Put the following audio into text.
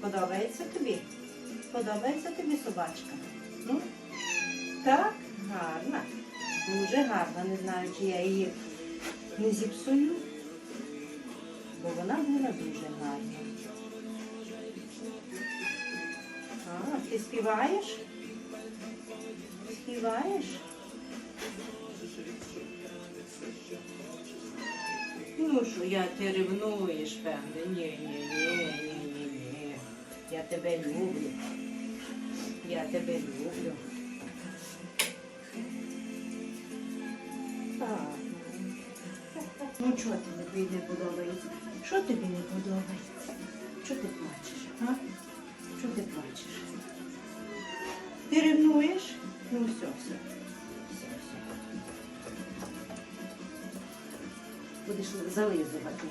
Подобається тобі? Подобається тобі собачка? Ну? Так, гарна. Дуже гарна. Не знаю, чи я її не зіпсую. Бо вона була дуже гарна. А, ти співаєш? Співаєш? Ну що, я ти ревнуєш, певне. Ні, ні. Я тебе люблю. Я тебе люблю. Ну чого тобі не подобається? Що тобі не подобається? Чого ти плачеш? А? Чого ти плачеш? Ти ревнуєш? Ну все, все. Все, все. Будеш зализувати.